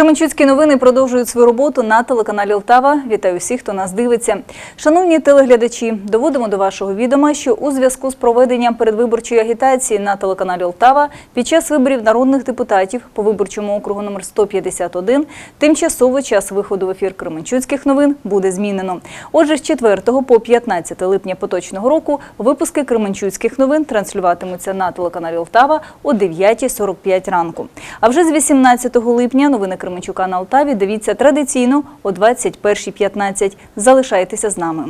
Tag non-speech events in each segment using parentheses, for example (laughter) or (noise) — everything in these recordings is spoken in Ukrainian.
Кременчуцькі новини продовжують свою роботу на телеканалі Лтава. Вітаю всіх, хто нас дивиться. Шановні телеглядачі, доводимо до вашого відома, що у зв'язку з проведенням передвиборчої агітації на телеканалі Лтава під час виборів народних депутатів по виборчому округу номер 151 тимчасовий час виходу в ефір Кременчуцьких новин буде змінено. Отже, з 4 по 15 липня поточного року випуски Кременчуцьких новин транслюватимуться на телеканалі Лтава о 9.45 ранку. А вже з 18 липня новини Кременчука на Алтаві дивіться традиційно о 21.15. Залишайтеся з нами.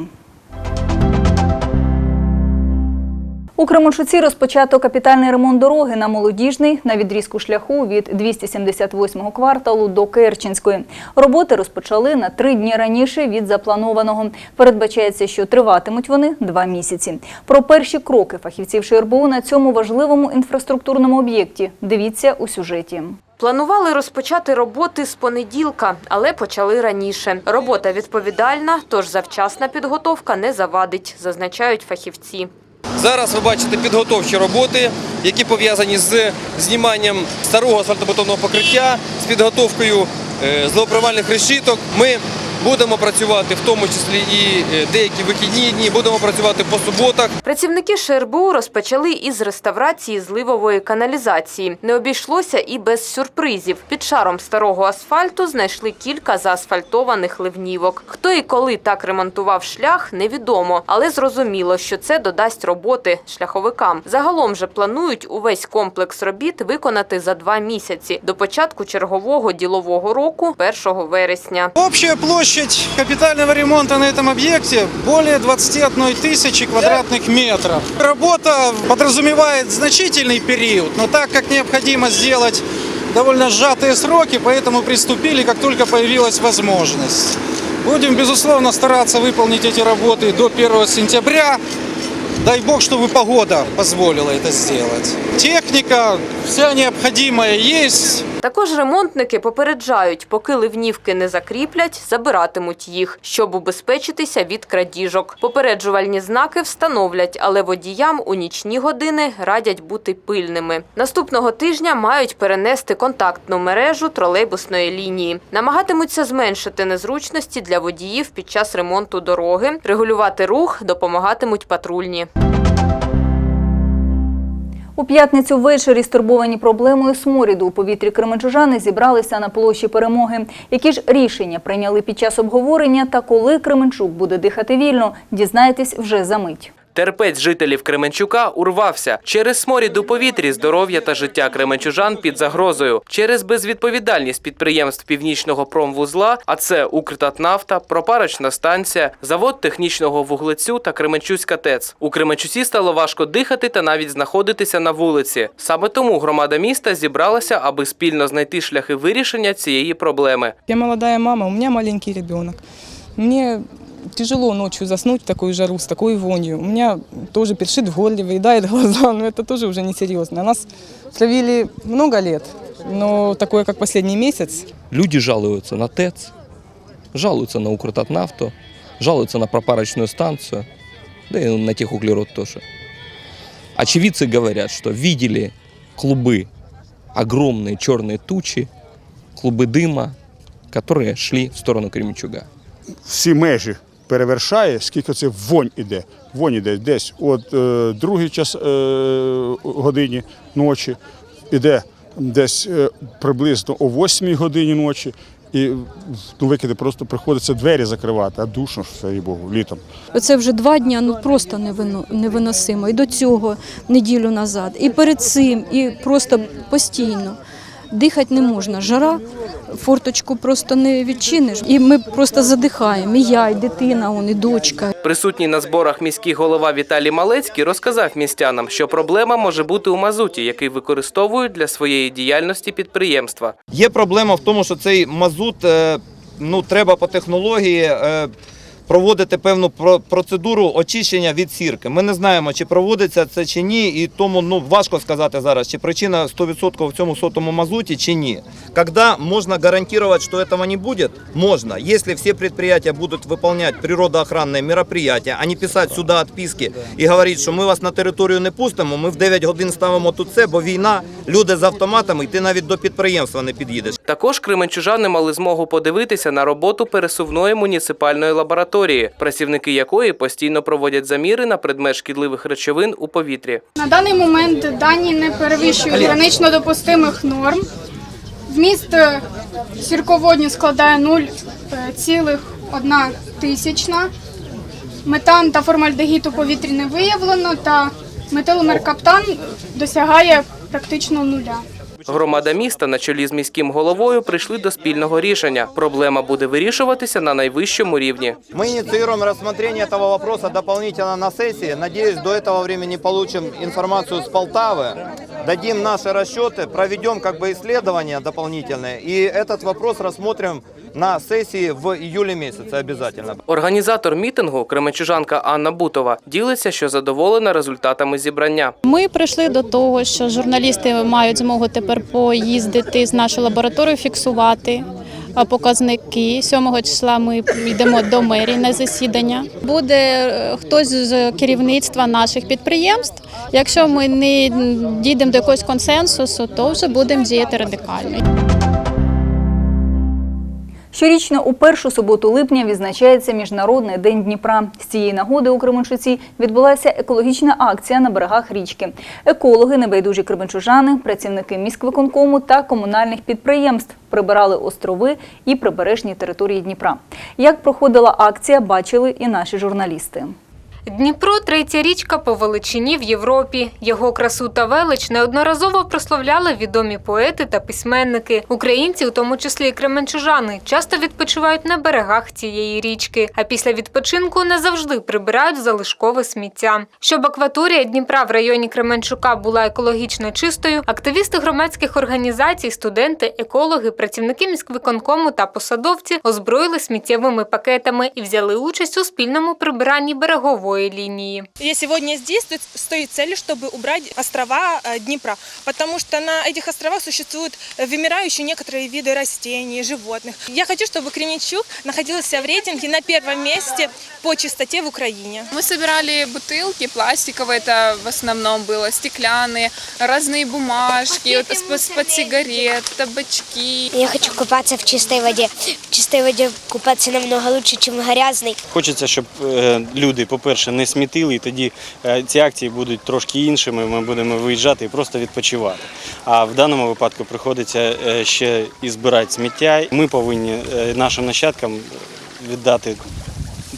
У Кременчуці розпочато капітальний ремонт дороги на Молодіжний на відрізку шляху від 278-го кварталу до Керченської. Роботи розпочали на три дні раніше від запланованого. Передбачається, що триватимуть вони два місяці. Про перші кроки фахівців ШРБУ на цьому важливому інфраструктурному об'єкті дивіться у сюжеті. Планували розпочати роботи з понеділка, але почали раніше. Робота відповідальна, тож завчасна підготовка не завадить, зазначають фахівці. Зараз ви бачите підготовчі роботи, які пов'язані з зніманням старого асфальтобетонного покриття, з підготовкою е, решіток. Ми будемо працювати в тому числі і е, деякі вихідні дні, будемо працювати по суботах. Працівники ШРБУ розпочали із реставрації зливової каналізації. Не обійшлося і без сюрпризів. Під шаром старого асфальту знайшли кілька заасфальтованих ливнівок. Хто і коли так ремонтував шлях, невідомо, але зрозуміло, що це додасть роботи шляховикам. Загалом же планують увесь комплекс робіт виконати за два місяці до початку чергового ділового року, 1 вересня. Общая площадь капитального ремонта на этом объекте более 21 тысячи квадратных метров. Работа подразумевает значительный период, но так как необходимо сделать довольно сжатые сроки, поэтому приступили, как только появилась возможность. Будем, безусловно, стараться выполнить эти работы до 1 сентября. Дай бог, чтобы погода позволила это сделать. Техника, вся необходимая есть. Також ремонтники попереджають, поки ливнівки не закріплять, забиратимуть їх, щоб убезпечитися від крадіжок. Попереджувальні знаки встановлять, але водіям у нічні години радять бути пильними. Наступного тижня мають перенести контактну мережу тролейбусної лінії. Намагатимуться зменшити незручності для водіїв під час ремонту дороги, регулювати рух допомагатимуть патрульні. У п'ятницю ввечері стурбовані проблемою сморіду у повітрі кременчужани зібралися на площі перемоги. Які ж рішення прийняли під час обговорення та коли Кременчук буде дихати вільно, дізнаєтесь вже за мить. Терпець жителів Кременчука урвався. Через сморід у повітрі здоров'я та життя кременчужан під загрозою. Через безвідповідальність підприємств північного промвузла, а це Укртатнафта, пропарочна станція, завод технічного вуглецю та Кременчуцька ТЕЦ. У Кременчуці стало важко дихати та навіть знаходитися на вулиці. Саме тому громада міста зібралася, аби спільно знайти шляхи вирішення цієї проблеми. Я молодая мама, у меня маленький ребенок. Мне тяжело ночью заснуть в такую жару, с такой вонью. У меня тоже першит в горле, выедает глаза, но это тоже уже несерьезно. Нас травили много лет, но такое, как последний месяц, Люди жалуются на ТЭЦ, жалуются на Укртатнафту, жалуются на пропарочную станцию, да и на техуглерод тоже. Очевидцы говорят, что видели клубы, огромные черные тучи, клубы дыма, которые шли в сторону Кременчуга. всі межі перевершає, скільки це вонь іде. Вонь іде десь от е, другій час е, годині ночі, іде десь е, приблизно о 8 годині ночі. І ну, викиди просто приходиться двері закривати, а душно ж, все, Богу, літом. Оце вже два дні ну просто невино- невиносимо. І до цього неділю назад, і перед цим, і просто постійно. Дихати не можна. Жара, форточку просто не відчиниш. І ми просто задихаємо. І я, і дитина, он, і дочка. Присутній на зборах міський голова Віталій Малецький розказав містянам, що проблема може бути у мазуті, який використовують для своєї діяльності підприємства. Є проблема в тому, що цей мазут е, ну, треба по технології е, проводити певну про- процедуру очищення від сірки. Ми не знаємо, чи проводиться це чи ні, і тому ну, важко сказати зараз, чи причина 100% в цьому сотому мазуті, чи ні. Когда можно гарантировать, что этого не будет? Можно. Если все предприятия будут выполнять природоохранные мероприятия, а не писать сюда отписки і говорить, що ми вас на територію не пустимо, ми в 9 годин ставимо тут це, бо війна, люди з автоматами, і ти навіть до підприємства не під'їдеш. Також кременчужани мали змогу подивитися на роботу пересувної муніципальної лабораторії, працівники якої постійно проводять заміри на предмет шкідливих речовин у повітрі. На даний момент дані не перевищують гранично допустимих норм. Вміст е, сірководню складає 0,1 тисячна. Метан та формальдегід у повітрі не виявлено, та метиломеркаптан досягає практично нуля. Громада міста на чолі з міським головою прийшли до спільного рішення. Проблема буде вирішуватися на найвищому рівні. Мы инициируем рассмотрение этого вопроса дополнительно на сессии. Надеюсь, до этого времени получим информацию с Полтавы, дадим наши расчеты, проведем как бы исследования дополнительные. И этот вопрос рассмотрим на сессии в июле месяце обязательно. Організатор мітингу, кременчужанка Анна Бутова, ділиться, що задоволена результатами зібрання. Ми прийшли до того, що журналісти мають змогу тепер поїздити з нашої лабораторії, фіксувати показники. 7 числа ми йдемо до мерії на засідання. Буде е, хтось з керівництва наших підприємств. Якщо ми не дійдемо до якогось консенсусу, то вже будемо діяти радикально. Щорічно у першу суботу липня відзначається Міжнародний день Дніпра. З цієї нагоди у Кременчуці відбулася екологічна акція на берегах річки. Екологи, небайдужі кременчужани, працівники міськвиконкому та комунальних підприємств прибирали острови і прибережні території Дніпра. Як проходила акція, бачили і наші журналісти. Дніпро третя річка по величині в Європі. Його красу та велич неодноразово прославляли відомі поети та письменники. Українці, у тому числі і кременчужани, часто відпочивають на берегах цієї річки, а після відпочинку не завжди прибирають залишкове сміття. Щоб акваторія Дніпра в районі Кременчука була екологічно чистою, активісти громадських організацій, студенти, екологи, працівники міськвиконкому та посадовці озброїли сміттєвими пакетами і взяли участь у спільному прибиранні берегової лінії. Я сегодня здесь с с той целью, чтобы убрать острова э, Днепра, потому что на этих островах существуют э, вымирающие некоторые виды растений, животных. Я хочу, чтобы Кременчук находился в рейтинге на первом месте по чистоте в Украине. Мы собирали бутылки пластиковые, это в основном было, стеклянные, разные бумажки, вот из-под сигарет, табачки. Я хочу купаться в чистой воде. В чистой воде купаться намного лучше, чем в грязной. Хочеться, щоб е, люди, по-перше, не смітили, і тоді е, ці акції будуть трошки іншими. Ми будемо виїжджати і просто відпочивати. А в даному випадку приходиться е, ще і збирати сміття. Ми повинні е, нашим нащадкам віддати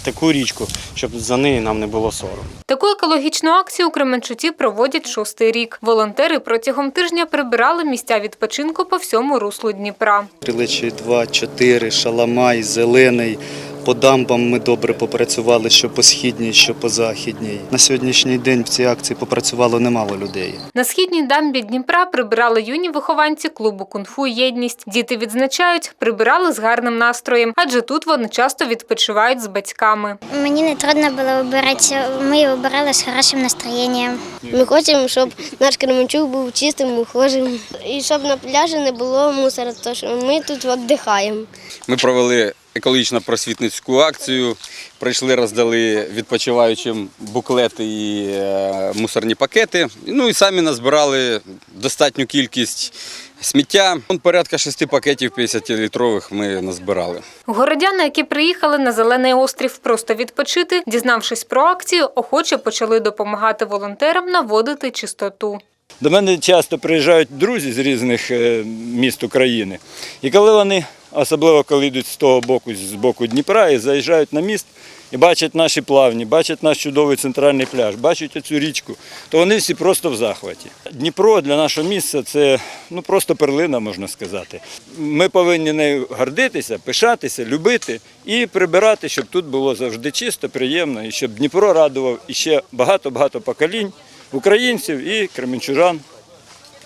таку річку, щоб за неї нам не було сорому. Таку екологічну акцію у Кременчуці проводять шостий рік. Волонтери протягом тижня прибирали місця відпочинку по всьому руслу Дніпра. Стрілечі 2, 4, Шаламай, Зелений. По дамбам ми добре попрацювали, що по східній, що по західній. На сьогоднішній день в цій акції попрацювало немало людей. На східній дамбі Дніпра прибирали юні вихованці клубу кунг-фу «Єдність». Діти відзначають, прибирали з гарним настроєм, адже тут вони часто відпочивають з батьками. Мені не трудно було вибиратися. Ми вибирали з хорошим настроєнням. Ми хочемо, щоб наш Кременчук був чистим, ухожим. І щоб на пляжі не було мусора, тому що ми тут віддихаємо. Ми провели екологічно-просвітницьку акцію. Прийшли, роздали відпочиваючим буклети і е, мусорні пакети. Ну і самі назбирали достатню кількість сміття. Порядка шести пакетів 50-літрових ми назбирали. Городяни, які приїхали на Зелений острів просто відпочити, дізнавшись про акцію, охоче почали допомагати волонтерам наводити чистоту. До мене часто приїжджають друзі з різних е, міст України. І коли вони, особливо коли йдуть з того боку, з боку Дніпра, і заїжджають на міст і бачать наші плавні, бачать наш чудовий центральний пляж, бачать цю річку, то вони всі просто в захваті. Дніпро для нашого місця це ну, просто перлина, можна сказати. Ми повинні нею гордитися, пишатися, любити і прибирати, щоб тут було завжди чисто, приємно, і щоб Дніпро радував і ще багато-багато поколінь українців і кременчужан,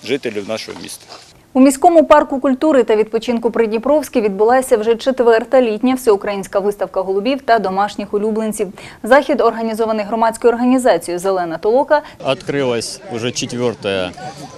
жителів нашого міста. У міському парку культури та відпочинку Придніпровський відбулася вже четверта літня всеукраїнська виставка голубів та домашніх улюбленців. Захід організований громадською організацією Зелена толока Открылась уже четвертая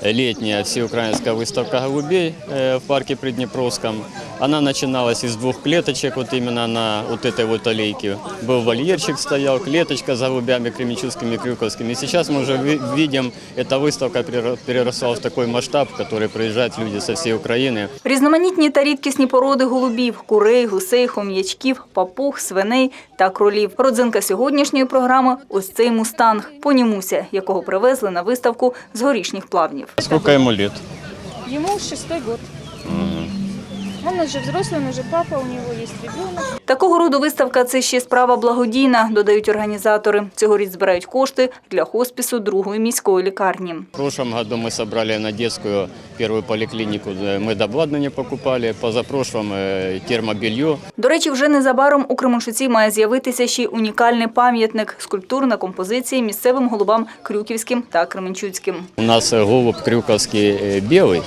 летняя всеукраинская выставка голубей э, в парке Приднепровском. Она начиналась из двух клеточек, вот именно на вот этой вот аллейке. Был вольерчик стоял, клеточка с голубями кременчугскими, крюковскими. И сейчас мы уже ви- видим, эта выставка перера- переросла в такой масштаб, в который приезжают люди зі всієї України. Різноманітні та рідкісні породи голубів, курей, гусей, хом'ячків, папуг, свиней та кролів. Родзинка сьогоднішньої програми – ось цей мустанг – понімуся, якого привезли на виставку з горішніх плавнів. Скільки йому літ? Йому шестой год. Он уже взрослый, он уже папа, у него есть ребенок. Такого роду виставка – це ще справа благодійна, додають організатори. Цьогоріч збирають кошти для хоспісу другої міської лікарні. В прошлом году мы собрали на детскую первую поликлинику, э, медобладнание покупали, позапрошлом э, термобелье. До речі, вже незабаром у Кременчуці має з'явитися ще й унікальний пам'ятник – скульптурна композиція місцевим голубам Крюківським та Кременчуцьким. У нас э, голубь крюковский э, белый,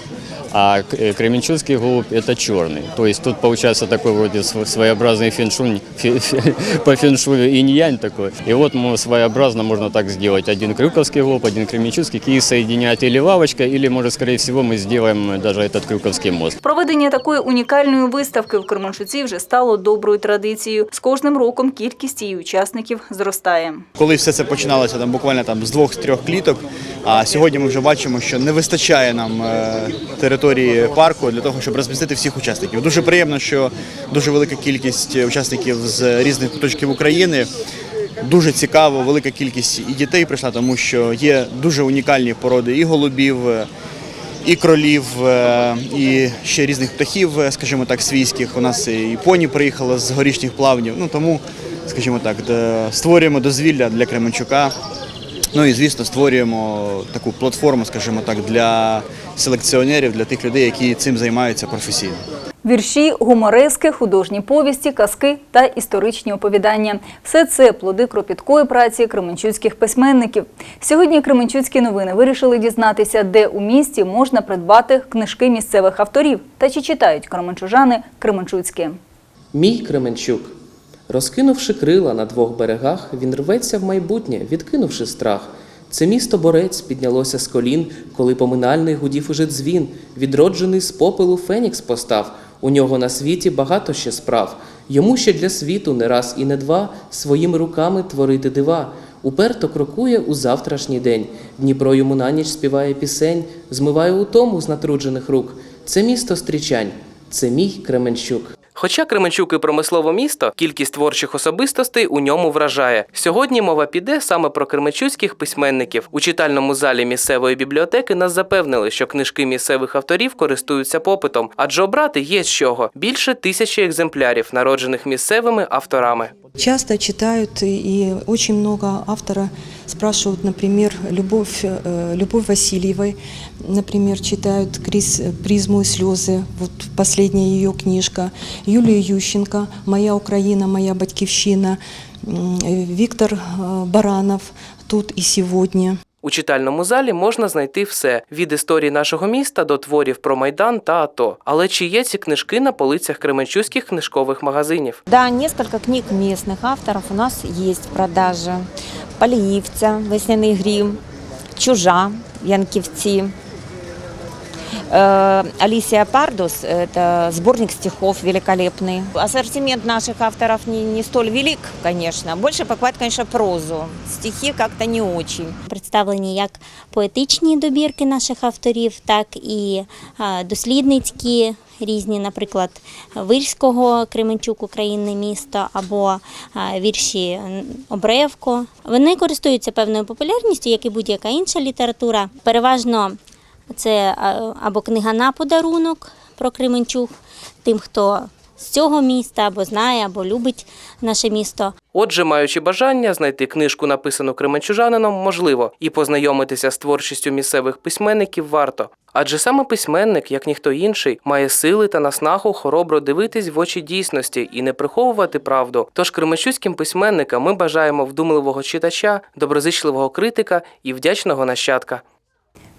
а к- э, кременчугский голубь это черный. То есть тут получается такой вроде св- своеобразный феншунь, фе- (laughs) фе- по феншую инь-янь такой. И вот мы своеобразно можно так сделать. Один крюковский голубь, один кременчугский, и соединять или лавочкой, или, может, скорее всего, мы сделаем э, даже этот крюковский мост. Проведення такої унікальної виставки в Кременчуці вже стало доброю традицією. З кожним роком кількість її учасників зростає. Коли все це починалося там буквально там з двох-трьох кліток, а сьогодні ми вже бачимо, що не вистачає нам е, території парку для того, щоб розмістити всіх учасників. Дуже приємно, що дуже велика кількість учасників з різних куточків України. Дуже цікаво, велика кількість і дітей прийшла, тому що є дуже унікальні породи і голубів, і кролів, і ще різних птахів, скажімо так, свійських. У нас і поні приїхали з горішніх плавнів. Ну тому, скажімо так, створюємо дозвілля для Кременчука. Ну і звісно, створюємо таку платформу, скажімо так, для селекціонерів, для тих людей, які цим займаються професійно. Вірші, гуморески, художні повісті, казки та історичні оповідання – все це плоди кропіткої праці кременчуцьких письменників. Сьогодні Кременчуцькі новини вирішили дізнатися, де у місті можна придбати книжки місцевих авторів та чи читають кременчужани кременчуцькі. Мій Кременчук. Розкинувши крила на двох берегах, він рветься в майбутнє, відкинувши страх. Це місто борець піднялося з колін, коли поминальний гудів уже дзвін. Відроджений з попелу Фенікс постав. У нього на світі багато ще справ. Йому ще для світу не раз і не два своїми руками творити дива. Уперто крокує у завтрашній день. Дніпро йому на ніч співає пісень, змиває утому з натруджених рук. Це місто стрічань, це мій Кременчук. Хоча Кременчук і промислове місто, кількість творчих особистостей у ньому вражає. Сьогодні мова піде саме про кременчуцьких письменників. У читальному залі місцевої бібліотеки нас запевнили, що книжки місцевих авторів користуються попитом, адже обрати є з чого більше тисячі екземплярів, народжених місцевими авторами. Часто читают и очень много автора спрашивают, например, Любовь, э, Любовь Васильевой, например, читают Крис, «Призму и слезы», вот последняя ее книжка, Юлия Ющенко «Моя Украина, моя батьківщина», м, Виктор э, Баранов «Тут и сегодня». У читальному залі можна знайти все від історії нашого міста до творів про майдан та АТО. Але чи є ці книжки на полицях кременчуських книжкових магазинів? Да, несколько книг місцевих авторів у нас є в продажі. Поліївця, весняний грім, Чужа, Янкивці. Э, Алисия Пардус – это сборник стихов великолепный. Ассортимент наших авторов не, не столь велик, конечно. Больше покупают, конечно, прозу. Стихи как-то не очень. представлені як поетичні добірки наших авторів, так і а, дослідницькі різні, наприклад, Вирського Кременчук, Українне місто або а, вірші Обревко. Вони користуються певною популярністю, як і будь-яка інша література. Переважно це або книга на подарунок про Кременчук, тим, хто з цього міста або знає, або любить наше місто. Отже, маючи бажання знайти книжку, написану кременчужанином, можливо, і познайомитися з творчістю місцевих письменників варто. Адже саме письменник, як ніхто інший, має сили та наснагу хоробро дивитись в очі дійсності і не приховувати правду. Тож кременчуським письменникам ми бажаємо вдумливого читача, доброзичливого критика і вдячного нащадка.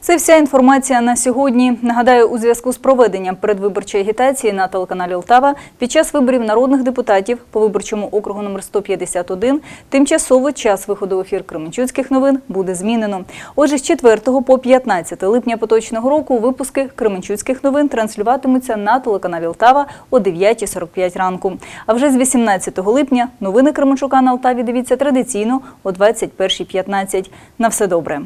Це вся інформація на сьогодні. Нагадаю, у зв'язку з проведенням передвиборчої агітації на телеканалі Лтава під час виборів народних депутатів по виборчому округу номер 151 тимчасово час виходу в ефір Кременчуцьких новин буде змінено. Отже, з 4 по 15 липня поточного року випуски Кременчуцьких новин транслюватимуться на телеканалі Лтава о 9.45 ранку. А вже з 18 липня новини Кременчука на Лтаві дивіться традиційно о 21.15. На все добре.